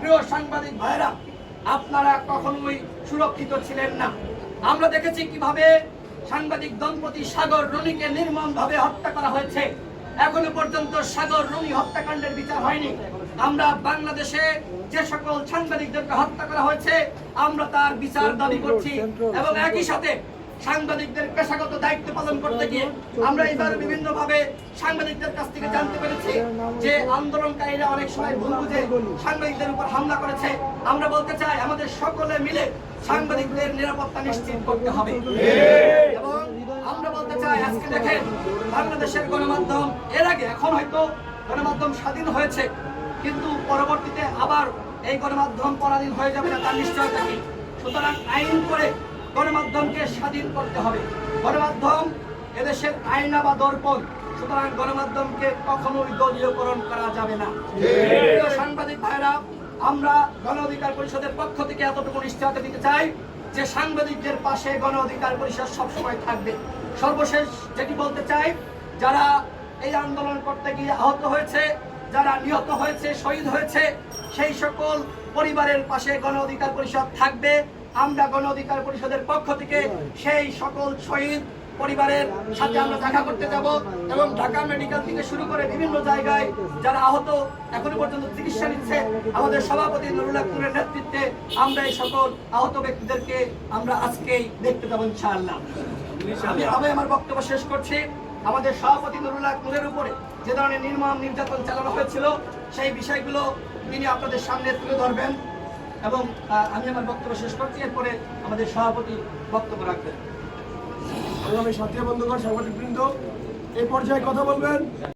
প্রিয় সাংবাদিক ভাইরা আপনারা কখনোই সুরক্ষিত ছিলেন না। আমরা দেখেছি কীভাবে সাংবাদিক দম্পতি সাগর রনিকে নির্মমভাবে হত্যা করা হয়েছে। এখনও পর্যন্ত সাগর রনি হত্যাকাণ্ডের বিচার হয়নি। আমরা বাংলাদেশে যে সকল সাংবাদিকদেরকে হত্যা করা হয়েছে, আমরা তার বিচার দাবি করছি। এবং একই সাথে সাংবাদিকদের পেশাগত দায়িত্ব পালন করতে গিয়ে আমরা এবার বিভিন্ন ভাবে সাংবাদিকদের কাছ থেকে জানতে পেরেছি যে আন্দোলনকারীরা অনেক সময় ভুল বুঝে সাংবাদিকদের উপর হামলা করেছে। আমরা বলতে চাই আমাদের সকলে মিলে সাংবাদিকদের নিরাপত্তা নিশ্চিত করতে হবে। এবং আমরা বলতে চাই আজকে দেখেন বাংলাদেশের গণমাধ্যম, এর আগে এখন হয়তো গণমাধ্যম স্বাধীন হয়েছে, কিন্তু পরবর্তীতে আবার এই গণমাধ্যম পরাধীন হয়ে যাবে না, তার নিশ্চয়তা কি? সুতরাং আইন করে গণমাধ্যমকে স্বাধীন করতে হবে। গণমাধ্যম এদেশের আইনা বা দর্পণ, সুতরাং গণমাধ্যমকে কখনোই দলীয়করণ করা যাবে না। সাংবাদিক ভাইরা আমরা গণ অধিকার পরিষদের পক্ষ থেকে এতটুকু নিশ্চয়তা দিতে চাই যে সাংবাদিকদের পাশে গণ অধিকার পরিষদ সবসময় থাকবে। সর্বশেষ যেটি বলতে চাই, যারা এই আন্দোলন করতে গিয়ে আহত হয়েছে, যারা নিহত হয়েছে, শহীদ হয়েছে, সেই সকল পরিবারের পাশে গণ অধিকার পরিষদ থাকবে। আমরা গণ অধিকার পরিষদের পক্ষ থেকে সেই সকল শহীদ পরিবারের সাথে আমরা দেখা করতে যাব এবং ঢাকা মেডিকেল থেকে শুরু করে বিভিন্ন জায়গায় যারা আহত এখনও পর্যন্ত চিকিৎসা নিচ্ছে, আমাদের সভাপতি নুরুল আক্তুরের নেতৃত্বে আমরা এই সকল আহত ব্যক্তিদেরকে আমরা আজকেই দেখতে যাব ইনশাআল্লাহ। আমি আমি আমার বক্তব্য শেষ করছি। আমাদের সভাপতি নুরুল আক্তুরের উপরে যে ধরনের নির্মম নির্যাতন চালানো হয়েছিল, সেই বিষয়গুলো তিনি আপনাদের সামনে তুলে ধরবেন। এবং আমি আমার বক্তব্য শেষ করছি। এরপরে আমাদের সভাপতি বক্তব্য রাখবেন। আগামী সাথী বন্ধুগণ বৃন্দ এই পর্যায়ে কথা বলবেন।